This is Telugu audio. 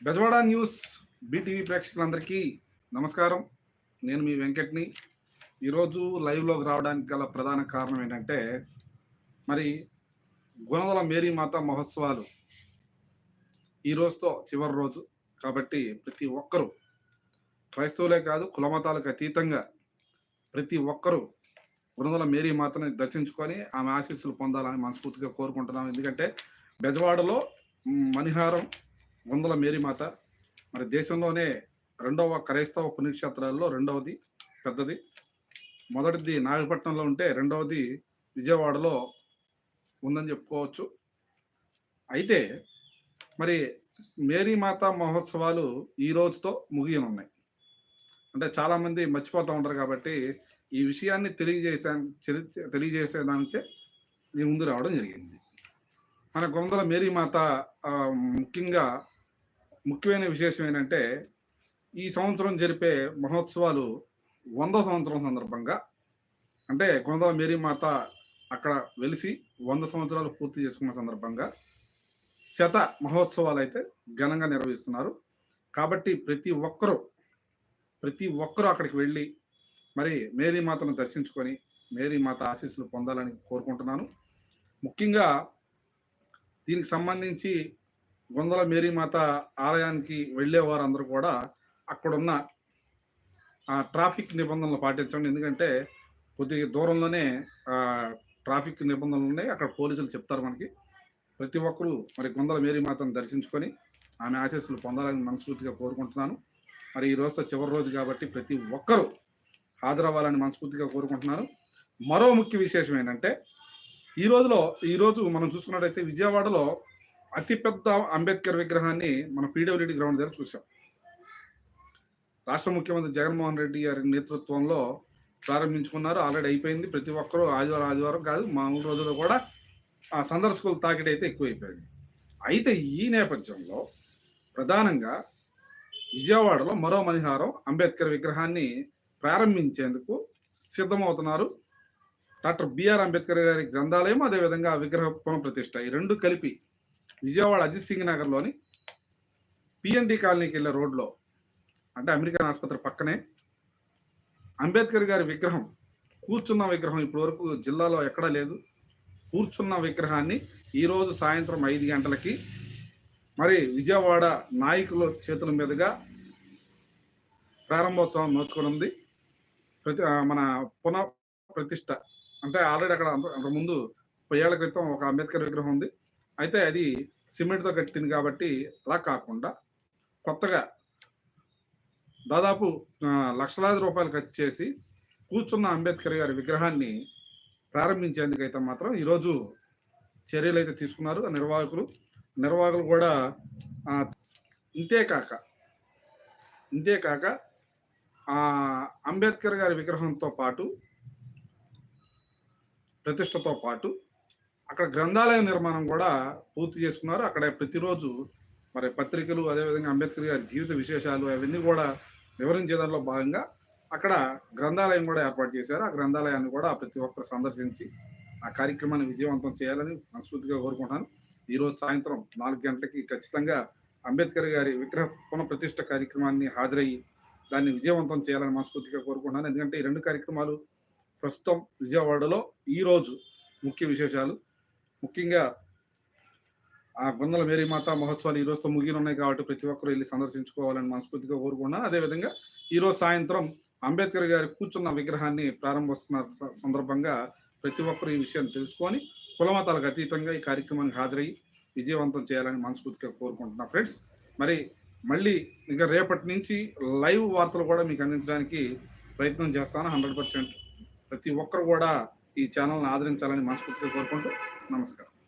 బెజవాడ న్యూస్ బీటీవీ ప్రేక్షకులందరికీ నమస్కారం. నేను మీ వెంకట్ని. ఈరోజు లైవ్లోకి రావడానికి గల ప్రధాన కారణం ఏంటంటే మరి గుణదల మేరీమాత మహోత్సవాలు ఈ రోజుతో చివరి రోజు కాబట్టి ప్రతి ఒక్కరూ క్రైస్తవులే కాదు కులమతాలకు అతీతంగా ప్రతి ఒక్కరూ గుణదల మేరీమాతని దర్శించుకొని ఆమె ఆశీస్సులు పొందాలని మనస్ఫూర్తిగా కోరుకుంటున్నాం ఎందుకంటే బెజవాడలో మణిహారం వందల మేరీమాత మరి దేశంలోనే రెండవ క్రైస్తవ పుణ్యక్షేత్రాల్లో రెండవది పెద్దది. మొదటిది నాగపట్నంలో ఉంటే రెండవది విజయవాడలో ఉందని చెప్పుకోవచ్చు. అయితే మరి మేరీమాత మహోత్సవాలు ఈ రోజుతో ముగియనున్నాయి. అంటే చాలామంది మర్చిపోతూ ఉంటారు కాబట్టి ఈ విషయాన్ని తెలియజేసా తెలియజేసేదానికే నేను ముందు రావడం జరిగింది. మన గొందల మేరీమాత ముఖ్యంగా ముఖ్యమైన విశేషం ఏంటంటే ఈ సంవత్సరం జరిపే మహోత్సవాలు వంద సంవత్సరం సందర్భంగా అంటే గొందల మేరీమాత అక్కడ వెలిసి వంద సంవత్సరాలు పూర్తి చేసుకున్న సందర్భంగా శత మహోత్సవాలు అయితే ఘనంగా నిర్వహిస్తున్నారు. కాబట్టి ప్రతి ఒక్కరూ ప్రతి ఒక్కరూ అక్కడికి వెళ్ళి మరి మేరీమాతను దర్శించుకొని మేరీమాత ఆశీస్సులు పొందాలని కోరుకుంటున్నాను. ముఖ్యంగా దీనికి సంబంధించి గొందల మేరీమాత ఆలయానికి వెళ్ళే వారందరూ కూడా అక్కడున్న ఆ ట్రాఫిక్ నిబంధనలు పాటించండి. ఎందుకంటే కొద్దిగా దూరంలోనే ట్రాఫిక్ నిబంధనలు ఉన్నాయి. అక్కడ పోలీసులు చెప్తారు మనకి. ప్రతి ఒక్కరూ మరి గొందల మేరీమాతను దర్శించుకొని ఆమె ఆశీస్సులు పొందాలని మనస్ఫూర్తిగా కోరుకుంటున్నాను. మరి ఈ రోజుతో చివరి రోజు కాబట్టి ప్రతి ఒక్కరూ హాజరవ్వాలని మనస్ఫూర్తిగా కోరుకుంటున్నాను. మరో ముఖ్య విశేషం ఏంటంటే ఈ రోజులో ఈ రోజు మనం చూసుకున్నట్టయితే విజయవాడలో అతిపెద్ద అంబేద్కర్ విగ్రహాన్ని మన పీడబ్ల్యూడి గ్రౌండ్ దగ్గర చూసాం రాష్ట్ర ముఖ్యమంత్రి జగన్మోహన్ రెడ్డి గారి నేతృత్వంలో ప్రారంభించుకున్నారు. ఆల్రెడీ అయిపోయింది. ప్రతి ఒక్కరూ ఆదివారం ఆదివారం కాదు మామూలు రోజుల్లో కూడా ఆ సందర్శకులు తాకిడి అయితే ఎక్కువైపోయింది. అయితే ఈ నేపథ్యంలో ప్రధానంగా విజయవాడలో మరో మణిహారం అంబేద్కర్ విగ్రహాన్ని ప్రారంభించేందుకు సిద్ధమవుతున్నారు. డాక్టర్ బిఆర్ అంబేద్కర్ గారి గ్రంథాలయం అదేవిధంగా ఆ విగ్రహ పునఃప్రతిష్ఠ ఈ రెండు కలిపి విజయవాడ అజిత్ సింగ్ నగర్లోని పిఎన్డి కాలనీకి వెళ్ళే రోడ్లో అంటే అమెరికన్ ఆసుపత్రి పక్కనే అంబేద్కర్ గారి విగ్రహం కూర్చున్న విగ్రహం ఇప్పటివరకు జిల్లాలో ఎక్కడా లేదు. కూర్చున్న విగ్రహాన్ని ఈరోజు సాయంత్రం ఐదు గంటలకి మరి విజయవాడ నాయకుల చేతుల మీదుగా ప్రారంభోత్సవం నోచుకుని ప్రతి మన పునః ప్రతిష్ట అంటే ఆల్రెడీ అక్కడ అంత అంతకుముందు ముప్పై ఏళ్ళ క్రితం ఒక అంబేద్కర్ విగ్రహం ఉంది. అయితే అది సిమెంట్తో కట్టింది కాబట్టి అలా కాకుండా కొత్తగా దాదాపు లక్షలాది రూపాయలు ఖర్చు చేసి కూర్చున్న అంబేద్కర్ గారి విగ్రహాన్ని ప్రారంభించేందుకైతే మాత్రం ఈరోజు చర్యలు అయితే తీసుకున్నారు. ఆ నిర్వాహకులు నిర్వాహకులు కూడా ఇంతేకాక ఇంతేకాక అంబేద్కర్ గారి విగ్రహంతో పాటు ప్రతిష్టతో పాటు అక్కడ గ్రంథాలయ నిర్మాణం కూడా పూర్తి చేసుకున్నారు. అక్కడ ప్రతిరోజు మరి పత్రికలు అదేవిధంగా అంబేద్కర్ గారి జీవిత విశేషాలు అవన్నీ కూడా వివరించే దానిలో భాగంగా అక్కడ గ్రంథాలయం కూడా ఏర్పాటు చేశారు. ఆ గ్రంథాలయాన్ని కూడా ప్రతి ఒక్కరు సందర్శించి ఆ కార్యక్రమాన్ని విజయవంతం చేయాలని మనస్ఫూర్తిగా కోరుకుంటున్నాను. ఈరోజు సాయంత్రం నాలుగు గంటలకి ఖచ్చితంగా అంబేద్కర్ గారి విగ్రహ పునఃప్రతిష్ఠ కార్యక్రమాన్ని హాజరయ్యి దాన్ని విజయవంతం చేయాలని మనస్ఫూర్తిగా కోరుకుంటున్నాను. ఎందుకంటే ఈ రెండు కార్యక్రమాలు ప్రస్తుతం విజయవాడలో ఈ రోజు ముఖ్య విశేషాలు. ముఖ్యంగా ఆ గొందల మేరీమాత మహోత్సవాలు ఈ రోజుతో ముగినున్నాయి కాబట్టి ప్రతి ఒక్కరు వెళ్ళి సందర్శించుకోవాలని మనస్ఫూర్తిగా కోరుకుంటున్నాను. అదేవిధంగా ఈరోజు సాయంత్రం అంబేద్కర్ గారి కూర్చున్న విగ్రహాన్ని ప్రారంభిస్తున్న స- సందర్భంగా ప్రతి ఒక్కరు ఈ విషయాన్ని తెలుసుకొని కులమతాలకు అతీతంగా ఈ కార్యక్రమానికి హాజరయ్యి విజయవంతం చేయాలని మనస్ఫూర్తిగా కోరుకుంటున్నా ఫ్రెండ్స్. మరి మళ్ళీ ఇంకా రేపటి నుంచి లైవ్ వార్తలు కూడా మీకు అందించడానికి ప్రయత్నం చేస్తాను. హండ్రెడ్ పర్సెంట్ ప్రతి ఒక్కరు కూడా ఈ ఛానల్ని ఆదరించాలని మనస్ఫూర్తిగా కోరుకుంటూ నమస్కారం.